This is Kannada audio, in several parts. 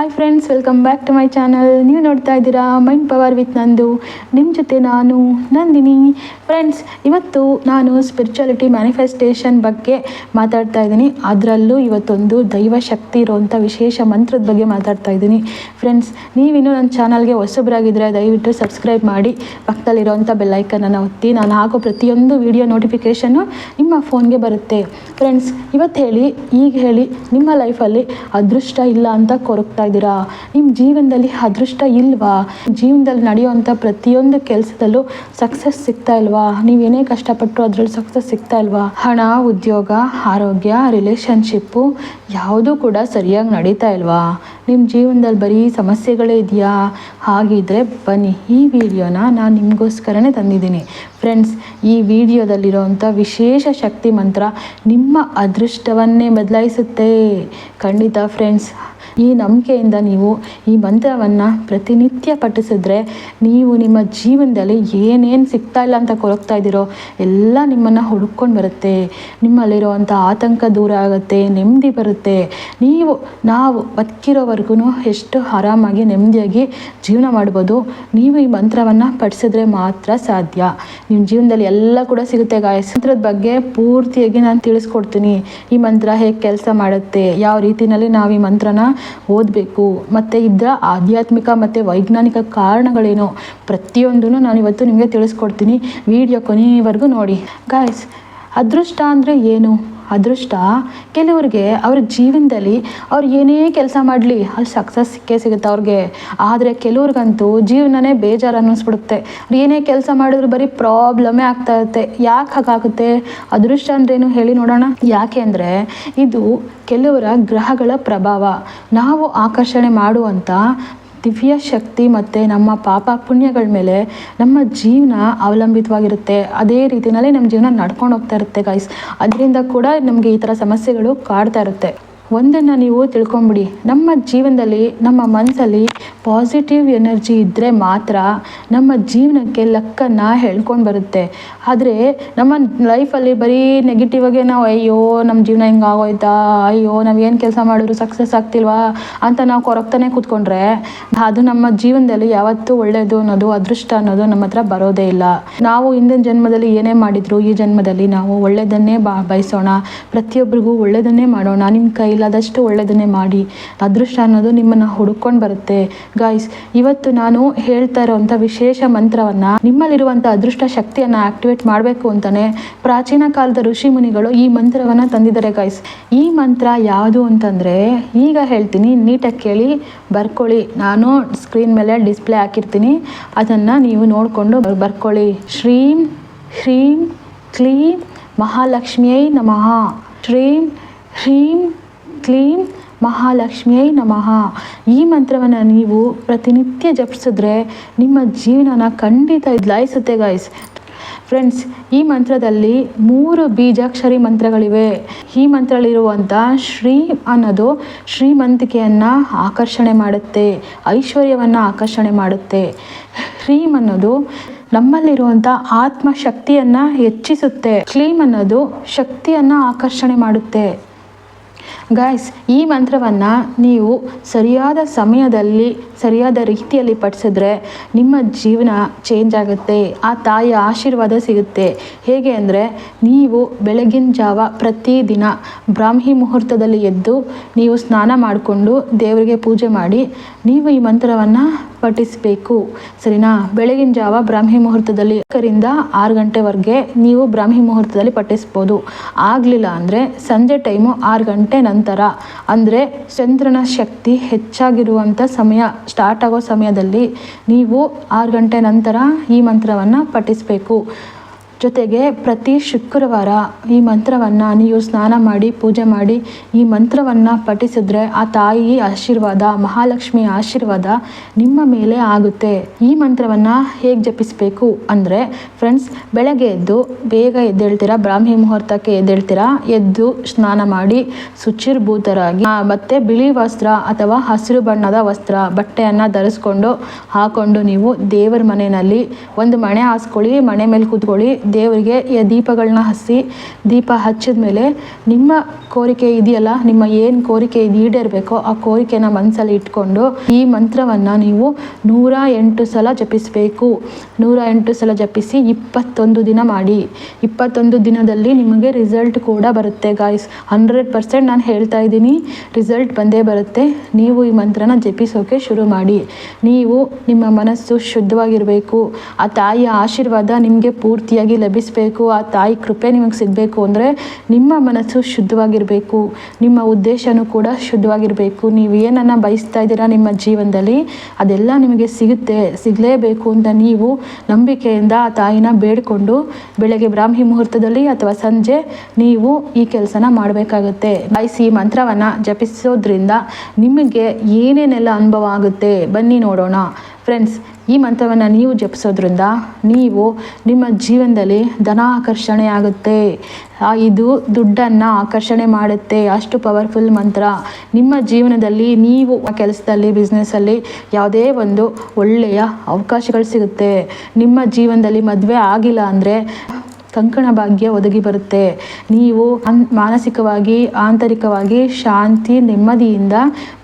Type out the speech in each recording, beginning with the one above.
Hi friends welcome back to my channel ನೀವು ನೋಡ್ತಾ ಇದ್ದೀರಾ ಮೈಂಡ್ ಪವರ್ ವಿತ್ ನಂದು. ನಿಮ್ಮ ಜೊತೆ ನಾನು, ನಂದಿನಿ. ಫ್ರೆಂಡ್ಸ್ ಇವತ್ತು ನಾನು ಸ್ಪಿರಿಚುಯಾಲಿಟಿ ಮ್ಯಾನಿಫೆಸ್ಟೇಷನ್ ಬಗ್ಗೆ ಮಾತಾಡ್ತಾ ಇದ್ದೀನಿ. ಅದರಲ್ಲೂ ಇವತ್ತೊಂದು ದೈವ ಶಕ್ತಿ ಇರುವಂಥ ವಿಶೇಷ ಮಂತ್ರದ ಬಗ್ಗೆ ಮಾತಾಡ್ತಾ ಇದ್ದೀನಿ. ಫ್ರೆಂಡ್ಸ್ ನೀವಿನ್ನೂ ನನ್ನ ಚಾನಲ್ಗೆ ಹೊಸೊಬ್ಬರಾಗಿದ್ದರೆ ದಯವಿಟ್ಟು ಸಬ್ಸ್ಕ್ರೈಬ್ ಮಾಡಿ. ಪಕ್ಕದಲ್ಲಿರೋವಂಥ ಬೆಲ್ಲೈಕನನ್ನು ಒತ್ತಿ. ನಾನು ಹಾಕೋ ಪ್ರತಿಯೊಂದು ವಿಡಿಯೋ ನೋಟಿಫಿಕೇಷನ್ನು ನಿಮ್ಮ ಫೋನ್ಗೆ ಬರುತ್ತೆ. ಫ್ರೆಂಡ್ಸ್ ಇವತ್ತು ಹೇಳಿ, ಈಗ ಹೇಳಿ, ನಿಮ್ಮ ಲೈಫಲ್ಲಿ ಅದೃಷ್ಟ ಇಲ್ಲ ಅಂತ ಕೊರಗ್ತಾ ಇದ್ದೀರಾ? ನಿಮ್ಮ ಜೀವನದಲ್ಲಿ ಅದೃಷ್ಟ ಇಲ್ವಾ? ಜೀವನದಲ್ಲಿ ನಡೆಯುವಂಥ ಪ್ರತಿಯೊಂದು ಕೆಲಸದಲ್ಲೂ ಸಕ್ಸಸ್ ಸಿಗ್ತಾ ಇಲ್ವಾ? ನೀವೇನೇ ಕಷ್ಟಪಟ್ಟರು ಅದರಲ್ಲಿ ಸಕ್ಸಸ್ ಸಿಗ್ತಾ ಇಲ್ವಾ? ಹಣ, ಉದ್ಯೋಗ, ಆರೋಗ್ಯ ರಿಲೇಷನ್ಶಿಪ್ಪು ಯಾವುದೂ ಕೂಡ ಸರಿಯಾಗಿ ನಡೀತಾ ಇಲ್ವಾ? ನಿಮ್ಮ ಜೀವನದಲ್ಲಿ ಬರೀ ಸಮಸ್ಯೆಗಳೇ ಇದೆಯಾ? ಹಾಗಿದ್ರೆ ಬನ್ನಿ, ಈ ವಿಡಿಯೋನ ನಾನು ನಿಮಗೋಸ್ಕರನೇ ತಂದಿದ್ದೀನಿ. ಫ್ರೆಂಡ್ಸ್ ಈ ವಿಡಿಯೋದಲ್ಲಿರೋವಂಥ ವಿಶೇಷ ಶಕ್ತಿ ಮಂತ್ರ ನಿಮ್ಮ ಅದೃಷ್ಟವನ್ನೇ ಬದಲಾಯಿಸುತ್ತೆ. ಖಂಡಿತ ಫ್ರೆಂಡ್ಸ್ ಈ ನಂಬಿಕೆಯಿಂದ ನೀವು ಈ ಮಂತ್ರವನ್ನು ಪ್ರತಿನಿತ್ಯ ಪಠಿಸಿದ್ರೆ ನೀವು ನಿಮ್ಮ ಜೀವನದಲ್ಲಿ ಏನೇನು ಸಿಗ್ತಾ ಇಲ್ಲ ಅಂತ ಕೊರಗ್ತಾ ಇದ್ದೀರೋ ಎಲ್ಲ ನಿಮ್ಮನ್ನು ಹುಡುಕೊಂಡು ಬರುತ್ತೆ. ನಿಮ್ಮಲ್ಲಿರುವಂಥ ಆತಂಕ ದೂರ ಆಗುತ್ತೆ, ನೆಮ್ಮದಿ ಬರುತ್ತೆ. ನೀವು, ನಾವು ಬದುಕಿರೋವರೆಗೂ ಎಷ್ಟು ಆರಾಮಾಗಿ, ನೆಮ್ಮದಿಯಾಗಿ ಜೀವನ ಮಾಡ್ಬೋದು. ನೀವು ಈ ಮಂತ್ರವನ್ನು ಪಠಿಸಿದ್ರೆ ಮಾತ್ರ ಸಾಧ್ಯ. ನಿಮ್ಮ ಜೀವನದಲ್ಲಿ ಎಲ್ಲ ಕೂಡ ಸಿಗುತ್ತೆ ಗಾಯಸ್ ಮಂತ್ರದ ಬಗ್ಗೆ ಪೂರ್ತಿಯಾಗಿ ನಾನು ತಿಳಿಸ್ಕೊಡ್ತೀನಿ. ಈ ಮಂತ್ರ ಹೇಗೆ ಕೆಲಸ ಮಾಡುತ್ತೆ, ಯಾವ ರೀತಿಯಲ್ಲಿ ನಾವು ಈ ಮಂತ್ರನ ಓದಬೇಕು. ಮತ್ತು ಇದರ ಆಧ್ಯಾತ್ಮಿಕ ಮತ್ತು ವೈಜ್ಞಾನಿಕ ಕಾರಣಗಳೇನು ಪ್ರತಿಯೊಂದೂ ನಾನು ಇವತ್ತು ನಿಮಗೆ ತಿಳಿಸ್ಕೊಡ್ತೀನಿ. ವಿಡಿಯೋ ಕೊನೆಯವರೆಗೂ ನೋಡಿ. ಗಾಯ್ಸ್ ಅದೃಷ್ಟ ಅಂದರೆ ಏನು? ಅದೃಷ್ಟ. ಕೆಲವರಿಗೆ ಅವ್ರ ಜೀವನದಲ್ಲಿ ಅವ್ರು ಏನೇ ಕೆಲಸ ಮಾಡಲಿ ಅಲ್ಲಿ ಸಕ್ಸಸ್ ಸಿಕ್ಕೇ ಸಿಗುತ್ತೆ ಅವ್ರಿಗೆ. ಆದರೆ ಕೆಲವ್ರಿಗಂತೂ ಜೀವನನೇ ಬೇಜಾರು ಅನ್ನಿಸ್ಬಿಡುತ್ತೆ. ಅವ್ರು ಏನೇ ಕೆಲಸ ಮಾಡಿದ್ರು ಬರೀ ಪ್ರಾಬ್ಲಮೇ ಆಗ್ತಾ ಇರುತ್ತೆ. ಯಾಕೆ ಹಾಗಾಗುತ್ತೆ? ಅದೃಷ್ಟ ಅಂದ್ರೇನು ಹೇಳಿ ನೋಡೋಣ. ಯಾಕೆ ಅಂದರೆ ಇದು ಕೆಲವರ ಗ್ರಹಗಳ ಪ್ರಭಾವ. ನಾವು ಆಕರ್ಷಣೆ ಮಾಡುವಂಥ ದಿವ್ಯ ಶಕ್ತಿ ಮತ್ತು ನಮ್ಮ ಪಾಪ ಪುಣ್ಯಗಳ ಮೇಲೆ ನಮ್ಮ ಜೀವನ ಅವಲಂಬಿತವಾಗಿರುತ್ತೆ. ಅದೇ ರೀತಿಯಲ್ಲಿ ನಮ್ಮ ಜೀವನ ನಡ್ಕೊಂಡು ಹೋಗ್ತಾ ಇರುತ್ತೆ ಗೈಸ್ ಅದರಿಂದ ಕೂಡ ನಮಗೆ ಈ ಥರ ಸಮಸ್ಯೆಗಳು ಕಾಡ್ತಾ ಇರುತ್ತೆ. ಒಂದನ್ನು ನೀವು ತಿಳ್ಕೊಂಬಿಡಿ. ನಮ್ಮ ಜೀವನದಲ್ಲಿ, ನಮ್ಮ ಮನಸ್ಸಲ್ಲಿ ಪಾಸಿಟಿವ್ ಎನರ್ಜಿ ಇದ್ದರೆ ಮಾತ್ರ ನಮ್ಮ ಜೀವನಕ್ಕೆ ಲಕ್ಕನ್ನು ಹೇಳ್ಕೊಂಡು ಬರುತ್ತೆ. ಆದರೆ ನಮ್ಮ ಲೈಫಲ್ಲಿ ಬರೀ ನೆಗೆಟಿವ್ ಆಗಿ ನಾವು, ಅಯ್ಯೋ ನಮ್ಮ ಜೀವನ ಹಿಂಗೆ ಆಗೋಯ್ತಾ? ಅಯ್ಯೋ, ನಾವು ಏನು ಕೆಲಸ ಮಾಡಿದ್ರು ಸಕ್ಸಸ್ ಆಗ್ತಿಲ್ವಾ? ಅಂತ ನಾವು ಕೊರಗ್ತಾನೆ ಕೂತ್ಕೊಂಡ್ರೆ ಅದು ನಮ್ಮ ಜೀವನದಲ್ಲಿ ಯಾವತ್ತೂ ಒಳ್ಳೆಯದು ಅನ್ನೋದು, ಅದೃಷ್ಟ ಅನ್ನೋದು ನಮ್ಮ ಹತ್ರ ಬರೋದೇ ಇಲ್ಲ. ನಾವು ಹಿಂದಿನ ಜನ್ಮದಲ್ಲಿ ಏನೇ ಮಾಡಿದ್ರು, ಈ ಜನ್ಮದಲ್ಲಿ ನಾವು ಒಳ್ಳೆಯದನ್ನೇ ಬಾ, ಬಯಸೋಣ. ಪ್ರತಿಯೊಬ್ಬರಿಗೂ ಒಳ್ಳೆಯದನ್ನೇ ಮಾಡೋಣ. ನಿಮ್ಮ ಕೈಲಾದಷ್ಟು ಒಳ್ಳೆಯದನ್ನೇ ಮಾಡಿ. ಅದೃಷ್ಟ ಅನ್ನೋದು ನಿಮ್ಮನ್ನು ಹುಡುಕೊಂಡು ಬರುತ್ತೆ. ಗಾಯ್ಸ್ ಇವತ್ತು ನಾನು ಹೇಳ್ತಾ ಇರೋವಂಥ ವಿಶೇಷ ಮಂತ್ರವನ್ನು ನಿಮ್ಮಲ್ಲಿರುವಂಥ ಅದೃಷ್ಟ ಶಕ್ತಿಯನ್ನು ಆಕ್ಟಿವೇಟ್ ಮಾಡಬೇಕು ಅಂತಲೇ ಪ್ರಾಚೀನ ಕಾಲದ ಋಷಿ ಮುನಿಗಳು ಈ ಮಂತ್ರವನ್ನು ತಂದಿದ್ದಾರೆ ಗಾಯ್ಸ್ ಈ ಮಂತ್ರ ಯಾವುದು ಅಂತಂದರೆ, ಈಗ ಹೇಳ್ತೀನಿ, ನೀಟಾಗಿ ಕೇಳಿ, ಬರ್ಕೊಳ್ಳಿ. ನಾನು ಸ್ಕ್ರೀನ್ ಮೇಲೆ ಡಿಸ್ಪ್ಲೇ ಹಾಕಿರ್ತೀನಿ. ಅದನ್ನು ನೀವು ನೋಡಿಕೊಂಡು ಬರ್ಕೊಳ್ಳಿ. ಶ್ರೀಂ ಹ್ರೀಂ ಕ್ಲೀಂ ಮಹಾಲಕ್ಷ್ಮಿಯೈ ನಮಃ. ಶ್ರೀಂ ಹ್ರೀಂ ಕ್ಲೀಂ ಮಹಾಲಕ್ಷ್ಮಿಯೈ ನಮಃ. ಈ ಮಂತ್ರವನ್ನು ನೀವು ಪ್ರತಿನಿತ್ಯ ಜಪಿಸಿದ್ರೆ ನಿಮ್ಮ ಜೀವನನ ಖಂಡಿತ ಇದ್ಲಾಯಿಸುತ್ತೆ ಗಾಯ್ಸ್ ಫ್ರೆಂಡ್ಸ್ ಈ ಮಂತ್ರದಲ್ಲಿ ಮೂರು ಬೀಜಾಕ್ಷರಿ ಮಂತ್ರಗಳಿವೆ. ಈ ಮಂತ್ರದಲ್ಲಿರುವಂಥ ಶ್ರೀ ಅನ್ನೋದು ಶ್ರೀಮಂತಿಕೆಯನ್ನು ಆಕರ್ಷಣೆ ಮಾಡುತ್ತೆ, ಐಶ್ವರ್ಯವನ್ನು ಆಕರ್ಷಣೆ ಮಾಡುತ್ತೆ. ಶ್ರೀಮ್ ಅನ್ನೋದು ನಮ್ಮಲ್ಲಿರುವಂಥ ಆತ್ಮಶಕ್ತಿಯನ್ನು ಹೆಚ್ಚಿಸುತ್ತೆ. ಕ್ಲೀಮ್ ಅನ್ನೋದು ಶಕ್ತಿಯನ್ನು ಆಕರ್ಷಣೆ ಮಾಡುತ್ತೆ. ಗಾಯ್ಸ್ ಈ ಮಂತ್ರವನ್ನು ನೀವು ಸರಿಯಾದ ಸಮಯದಲ್ಲಿ, ಸರಿಯಾದ ರೀತಿಯಲ್ಲಿ ಪಠಿಸಿದ್ರೆ ನಿಮ್ಮ ಜೀವನ ಚೇಂಜ್ ಆಗುತ್ತೆ, ಆ ತಾಯಿಯ ಆಶೀರ್ವಾದ ಸಿಗುತ್ತೆ. ಹೇಗೆ ಅಂದರೆ, ನೀವು ಬೆಳಗಿನ ಜಾವ ಪ್ರತಿದಿನ ಬ್ರಾಹ್ಮಿ ಮುಹೂರ್ತದಲ್ಲಿ ಎದ್ದು ನೀವು ಸ್ನಾನ ಮಾಡಿಕೊಂಡು ದೇವರಿಗೆ ಪೂಜೆ ಮಾಡಿ, ನೀವು ಈ ಮಂತ್ರವನ್ನು ಪಠಿಸಬೇಕು. ಸರಿನಾ? ಬೆಳಗಿನ ಜಾವ ಬ್ರಾಹ್ಮಿ ಮುಹೂರ್ತದಲ್ಲಿ ಕರಿಂದ ಆರು ಗಂಟೆವರೆಗೆ ನೀವು ಬ್ರಾಹ್ಮಿ ಮುಹೂರ್ತದಲ್ಲಿ ಪಠಿಸ್ಬೋದು. ಆಗಲಿಲ್ಲ ಅಂದರೆ ಸಂಜೆ ಟೈಮು ಆರು ಗಂಟೆ ನಂತರ. ಅಂದರೆ ಚಂದ್ರನ ಶಕ್ತಿ ಹೆಚ್ಚಾಗಿರುವಂಥ ಸಮಯ ಸ್ಟಾರ್ಟ್ ಆಗೋ ಸಮಯದಲ್ಲಿ ನೀವು ಆರು ಗಂಟೆ ನಂತರ ಈ ಮಂತ್ರವನ್ನು ಪಠಿಸಬೇಕು. ಜೊತೆಗೆ ಪ್ರತಿ ಶುಕ್ರವಾರ ಈ ಮಂತ್ರವನ್ನು ನೀವು ಸ್ನಾನ ಮಾಡಿ, ಪೂಜೆ ಮಾಡಿ, ಈ ಮಂತ್ರವನ್ನು ಪಠಿಸಿದ್ರೆ ಆ ತಾಯಿ ಆಶೀರ್ವಾದ ಮಹಾಲಕ್ಷ್ಮಿ ಆಶೀರ್ವಾದ ನಿಮ್ಮ ಮೇಲೆ ಆಗುತ್ತೆ. ಈ ಮಂತ್ರವನ್ನು ಹೇಗೆ ಜಪಿಸಬೇಕು ಅಂದರೆ ಫ್ರೆಂಡ್ಸ್ ಬೆಳಗ್ಗೆ ಎದ್ದು ಬೇಗ ಎದ್ದೇಳ್ತೀರಾ, ಬ್ರಾಹ್ಮಿ ಮುಹೂರ್ತಕ್ಕೆ ಎದ್ದೇಳ್ತೀರಾ, ಎದ್ದು ಸ್ನಾನ ಮಾಡಿ ಶುಚಿರ್ಭೂತರಾಗಿ ಮತ್ತು ಬಿಳಿ ವಸ್ತ್ರ ಅಥವಾ ಹಸಿರು ಬಣ್ಣದ ವಸ್ತ್ರ, ಬಟ್ಟೆಯನ್ನು ಧರಿಸ್ಕೊಂಡು ಹಾಕೊಂಡು ನೀವು ದೇವರ ಮನೆಯಲ್ಲಿ ಒಂದು ಮಣೆ ಹಾಸ್ಕೊಳ್ಳಿ, ಮಣೆ ಮೇಲೆ ಕೂತ್ಕೊಳ್ಳಿ ದೇವರಿಗೆ ದೀಪಗಳನ್ನ ಹಚ್ಚಿ ದೀಪ ಹಚ್ಚಿದ ಮೇಲೆ ನಿಮ್ಮ ಕೋರಿಕೆ ಇದೆಯಲ್ಲ, ನಿಮ್ಮ ಏನು ಕೋರಿಕೆ ಇದು ಈಡೇರಬೇಕೋ ಆ ಕೋರಿಕೆನ ಮನಸ್ಸಲ್ಲಿ ಇಟ್ಕೊಂಡು ಈ ಮಂತ್ರವನ್ನು ನೀವು ನೂರ ಎಂಟು ಸಲ ಜಪಿಸಬೇಕು. ನೂರ ಎಂಟು ಸಲ ಜಪಿಸಿ ಇಪ್ಪತ್ತೊಂದು ದಿನ ಮಾಡಿ. ಇಪ್ಪತ್ತೊಂದು ದಿನದಲ್ಲಿ ನಿಮಗೆ ರಿಸಲ್ಟ್ ಕೂಡ ಬರುತ್ತೆ ಗಾಯ್ಸ್ ಹಂಡ್ರೆಡ್ ಪರ್ಸೆಂಟ್ ನಾನು ಹೇಳ್ತಾ ಇದ್ದೀನಿ ರಿಸಲ್ಟ್ ಬಂದೇ ಬರುತ್ತೆ. ನೀವು ಈ ಮಂತ್ರನ ಜಪಿಸೋಕೆ ಶುರು ಮಾಡಿ. ನೀವು ನಿಮ್ಮ ಮನಸ್ಸು ಶುದ್ಧವಾಗಿರಬೇಕು. ಆ ತಾಯಿಯ ಆಶೀರ್ವಾದ ನಿಮಗೆ ಪೂರ್ತಿಯಾಗಿ ಲಭಿಸಬೇಕು, ಆ ತಾಯಿ ಕೃಪೆ ನಿಮಗೆ ಸಿಗಬೇಕು ಅಂದರೆ ನಿಮ್ಮ ಮನಸ್ಸು ಶುದ್ಧವಾಗಿರಬೇಕು, ನಿಮ್ಮ ಉದ್ದೇಶನೂ ಕೂಡ ಶುದ್ಧವಾಗಿರಬೇಕು. ನೀವು ಏನನ್ನು ಬಯಸ್ತಾ ಇದ್ದೀರಾ ನಿಮ್ಮ ಜೀವನದಲ್ಲಿ, ಅದೆಲ್ಲ ನಿಮಗೆ ಸಿಗುತ್ತೆ, ಸಿಗಲೇಬೇಕು ಅಂತ ನೀವು ನಂಬಿಕೆಯಿಂದ ಆ ತಾಯಿನ ಬೇಡಿಕೊಂಡು ಬೆಳಗ್ಗೆ ಬ್ರಾಹ್ಮಿ ಮುಹೂರ್ತದಲ್ಲಿ ಅಥವಾ ಸಂಜೆ ನೀವು ಈ ಕೆಲಸನ ಮಾಡಬೇಕಾಗುತ್ತೆ. ಬಯಸಿ ಮಂತ್ರವನ್ನು ಜಪಿಸೋದ್ರಿಂದ ನಿಮಗೆ ಏನೇನೆಲ್ಲ ಅನುಭವ ಆಗುತ್ತೆ, ಬನ್ನಿ ನೋಡೋಣ. ಫ್ರೆಂಡ್ಸ್ ಈ ಮಂತ್ರವನ್ನು ನೀವು ಜಪಿಸೋದ್ರಿಂದ ನೀವು ನಿಮ್ಮ ಜೀವನದಲ್ಲಿ ಧನ ಆಕರ್ಷಣೆ ಆಗುತ್ತೆ ಇದು ದುಡ್ಡನ್ನು ಆಕರ್ಷಣೆ ಮಾಡುತ್ತೆ. ಅಷ್ಟು ಪವರ್ಫುಲ್ ಮಂತ್ರ. ನಿಮ್ಮ ಜೀವನದಲ್ಲಿ ನೀವು ಕೆಲಸದಲ್ಲಿ ಬಿಸ್ನೆಸ್ಸಲ್ಲಿ ಯಾವುದೇ ಒಂದು ಒಳ್ಳೆಯ ಅವಕಾಶಗಳು ಸಿಗುತ್ತೆ. ನಿಮ್ಮ ಜೀವನದಲ್ಲಿ ಮದುವೆ ಆಗಿಲ್ಲ ಅಂದರೆ ಕಂಕಣ ಭಾಗ್ಯ ಒದಗಿ ಬರುತ್ತೆ. ನೀವು ಮಾನಸಿಕವಾಗಿ, ಆಂತರಿಕವಾಗಿ ಶಾಂತಿ, ನೆಮ್ಮದಿಯಿಂದ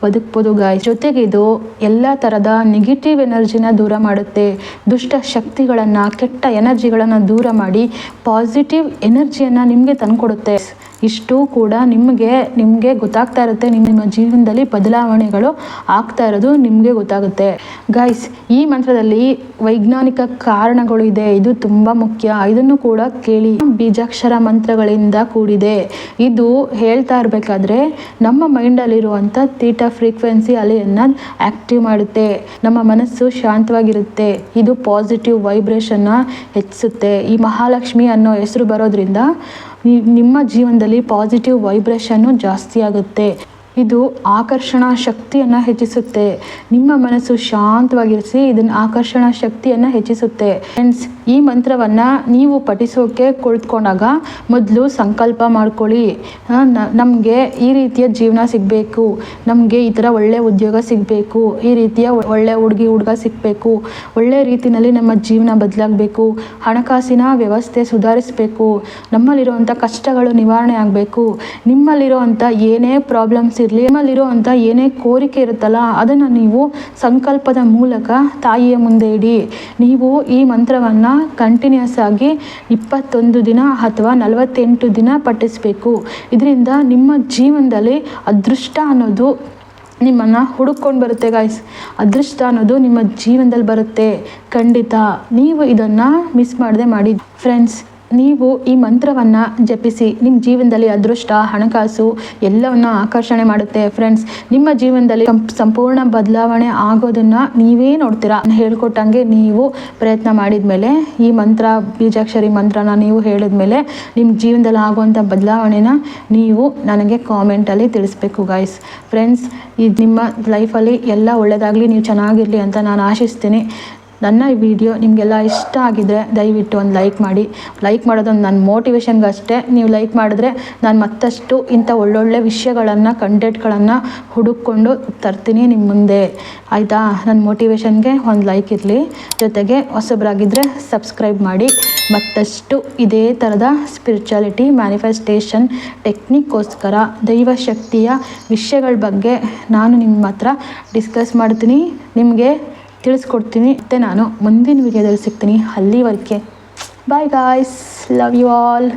ಬದುಕ್ಬೋದು ಗಾಯ ಜೊತೆಗೆ ಇದು ಎಲ್ಲ ಥರದ ನೆಗೆಟಿವ್ ಎನರ್ಜಿನ ದೂರ ಮಾಡುತ್ತೆ. ದುಷ್ಟ ಶಕ್ತಿಗಳನ್ನು, ಕೆಟ್ಟ ಎನರ್ಜಿಗಳನ್ನು ದೂರ ಮಾಡಿ ಪಾಸಿಟಿವ್ ಎನರ್ಜಿಯನ್ನು ನಿಮಗೆ ತಂದುಕೊಡುತ್ತೆ. ಇಷ್ಟು ಕೂಡ ನಿಮಗೆ ನಿಮಗೆ ಗೊತ್ತಾಗ್ತಾ ಇರುತ್ತೆ, ನಿಮ್ಮ ನಿಮ್ಮ ಜೀವನದಲ್ಲಿ ಬದಲಾವಣೆಗಳು ಆಗ್ತಾ ಇರೋದು ನಿಮಗೆ ಗೊತ್ತಾಗುತ್ತೆ. ಗೈಸ್ ಈ ಮಂತ್ರದಲ್ಲಿ ವೈಜ್ಞಾನಿಕ ಕಾರಣಗಳು ಇದೆ. ಇದು ತುಂಬ ಮುಖ್ಯ. ಇದನ್ನು ಕೂಡ ಕೇಳಿ ಬೀಜಾಕ್ಷರ ಮಂತ್ರಗಳಿಂದ ಕೂಡಿದೆ. ಇದು ಹೇಳ್ತಾ ಇರಬೇಕಾದ್ರೆ, ನಮ್ಮ ಮೈಂಡಲ್ಲಿರುವಂಥ ತೀಟ ಫ್ರೀಕ್ವೆನ್ಸಿ ಅಲೆಯನ್ನು ಆ್ಯಕ್ಟಿವ್ ಮಾಡುತ್ತೆ. ನಮ್ಮ ಮನಸ್ಸು ಶಾಂತವಾಗಿರುತ್ತೆ. ಇದು ಪಾಸಿಟಿವ್ ವೈಬ್ರೇಷನ್ನ ಹೆಚ್ಚಿಸುತ್ತೆ. ಈ ಮಹಾಲಕ್ಷ್ಮಿ ಅನ್ನೋ ಹೆಸರು ಬರೋದ್ರಿಂದ ನಿಮ್ಮ ಜೀವನದಲ್ಲಿ ಪಾಸಿಟಿವ್ ವೈಬ್ರೇಷನ್ನು ಜಾಸ್ತಿ ಆಗುತ್ತೆ. ಇದು ಆಕರ್ಷಣಾ ಶಕ್ತಿಯನ್ನು ಹೆಚ್ಚಿಸುತ್ತೆ. ನಿಮ್ಮ ಮನಸ್ಸು ಶಾಂತವಾಗಿರಿಸಿ ಇದನ್ನು ಆಕರ್ಷಣಾ ಶಕ್ತಿಯನ್ನು ಹೆಚ್ಚಿಸುತ್ತೆ. ಫ್ರೆಂಡ್ಸ್ ಈ ಮಂತ್ರವನ್ನು ನೀವು ಪಠಿಸೋಕೆ ಕುಳಿತುಕೊಂಡಾಗ ಮೊದಲು ಸಂಕಲ್ಪ ಮಾಡ್ಕೊಳ್ಳಿ. ನಮಗೆ ಈ ರೀತಿಯ ಜೀವನ ಸಿಗಬೇಕು. ನಮಗೆ ಈ ಥರ ಒಳ್ಳೆಯ ಉದ್ಯೋಗ ಸಿಗಬೇಕು. ಈ ರೀತಿಯ ಒಳ್ಳೆ ಹುಡುಗಿ, ಹುಡುಗ ಸಿಗಬೇಕು. ಒಳ್ಳೆಯ ರೀತಿಯಲ್ಲಿ ನಮ್ಮ ಜೀವನ ಬದಲಾಗಬೇಕು. ಹಣಕಾಸಿನ ವ್ಯವಸ್ಥೆ ಸುಧಾರಿಸಬೇಕು. ನಮ್ಮಲ್ಲಿರುವಂಥ ಕಷ್ಟಗಳು ನಿವಾರಣೆ ಆಗಬೇಕು. ನಿಮ್ಮಲ್ಲಿರುವಂಥ ಏನೇ ಪ್ರಾಬ್ಲಮ್ಸ್ ನಿಮ್ಮಲ್ಲಿರುವಂಥ ಏನೇ ಕೋರಿಕೆ ಇರುತ್ತಲ್ಲ, ಅದನ್ನು ನೀವು ಸಂಕಲ್ಪದ ಮೂಲಕ ತಾಯಿಯ ಮುಂದೆ ಇಡಿ. ನೀವು ಈ ಮಂತ್ರವನ್ನು ಕಂಟಿನ್ಯೂಸ್ ಆಗಿ ಇಪ್ಪತ್ತೊಂದು ದಿನ ಅಥವಾ ನಲವತ್ತೆಂಟು ದಿನ ಪಠಿಸಬೇಕು. ಇದರಿಂದ ನಿಮ್ಮ ಜೀವನದಲ್ಲಿ ಅದೃಷ್ಟ ಅನ್ನೋದು ನಿಮ್ಮನ್ನು ಹುಡುಕೊಂಡು ಬರುತ್ತೆ ಗಾಯ್ಸ್ ಅದೃಷ್ಟ ಅನ್ನೋದು ನಿಮ್ಮ ಜೀವನದಲ್ಲಿ ಬರುತ್ತೆ. ಖಂಡಿತ. ನೀವು ಇದನ್ನು ಮಿಸ್ ಮಾಡದೆ ಮಾಡಿ ಫ್ರೆಂಡ್ಸ್ ನೀವು ಈ ಮಂತ್ರವನ್ನು ಜಪಿಸಿ ನಿಮ್ಮ ಜೀವನದಲ್ಲಿ ಅದೃಷ್ಟ, ಹಣಕಾಸು ಎಲ್ಲವನ್ನು ಆಕರ್ಷಣೆ ಮಾಡುತ್ತೆ ಫ್ರೆಂಡ್ಸ್ ನಿಮ್ಮ ಜೀವನದಲ್ಲಿ ಸಂಪೂರ್ಣ ಬದಲಾವಣೆ ಆಗೋದನ್ನು ನೀವೇ ನೋಡ್ತೀರಾ? ಹೇಳ್ಕೊಟ್ಟಂಗೆ ನೀವು ಪ್ರಯತ್ನ ಮಾಡಿದ ಮೇಲೆ ಈ ಮಂತ್ರ, ಬೀಜಾಕ್ಷರಿ ಮಂತ್ರನ ನೀವು ಹೇಳಿದ ಮೇಲೆ ನಿಮ್ಮ ಜೀವನದಲ್ಲಿ ಆಗುವಂಥ ಬದಲಾವಣೆನ ನೀವು ನನಗೆ ಕಾಮೆಂಟಲ್ಲಿ ತಿಳಿಸ್ಬೇಕು ಗಾಯ್ಸ್ ಫ್ರೆಂಡ್ಸ್ ಇದು ನಿಮ್ಮ ಲೈಫಲ್ಲಿ ಎಲ್ಲ ಒಳ್ಳೆಯದಾಗಲಿ ನೀವು ಚೆನ್ನಾಗಿರಲಿ ಅಂತ ನಾನು ಆಶಿಸ್ತೀನಿ. ನನ್ನ ಈ ವಿಡಿಯೋ ನಿಮಗೆಲ್ಲ ಇಷ್ಟ ಆಗಿದ್ರೆ ದಯವಿಟ್ಟು ಒಂದು ಲೈಕ್ ಮಾಡಿ. ಲೈಕ್ ಮಾಡೋದೊಂದು ನನ್ನ ಮೋಟಿವೇಶನ್ಗಷ್ಟೇ ನೀವು ಲೈಕ್ ಮಾಡಿದ್ರೆ ನಾನು ಮತ್ತಷ್ಟು ಇಂಥ ಒಳ್ಳೊಳ್ಳೆ ವಿಷಯಗಳನ್ನು ಕಂಟೆಂಟ್ಗಳನ್ನು ಹುಡುಕೊಂಡು ತರ್ತೀನಿ ನಿಮ್ಮ ಮುಂದೆ. ಆಯಿತಾ? ನನ್ನ ಮೋಟಿವೇಶನ್ಗೆ ಒಂದು ಲೈಕ್ ಇರಲಿ. ಜೊತೆಗೆ ಹೊಸಬ್ರಾಗಿದ್ದರೆ ಸಬ್ಸ್ಕ್ರೈಬ್ ಮಾಡಿ. ಮತ್ತಷ್ಟು ಇದೇ ಥರದ ಸ್ಪಿರಿಚುಯಾಲಿಟಿ ಮ್ಯಾನಿಫೆಸ್ಟೇಷನ್ ಟೆಕ್ನಿಕ್ಕೋಸ್ಕರ ದೈವಶಕ್ತಿಯ ವಿಷಯಗಳ ಬಗ್ಗೆ ನಾನು ನಿಮ್ಮ ಹತ್ರ ಡಿಸ್ಕಸ್ ಮಾಡ್ತೀನಿ. ನಿಮಗೆ ತಿಳಿಸ್ಕೊಡ್ತೀನಿ. ಮತ್ತು ನಾನು ಮುಂದಿನ ವಿಡಿಯೋದಲ್ಲಿ ಸಿಗ್ತೀನಿ. ಅಲ್ಲಿವರೆಗೆ. Bye guys love you all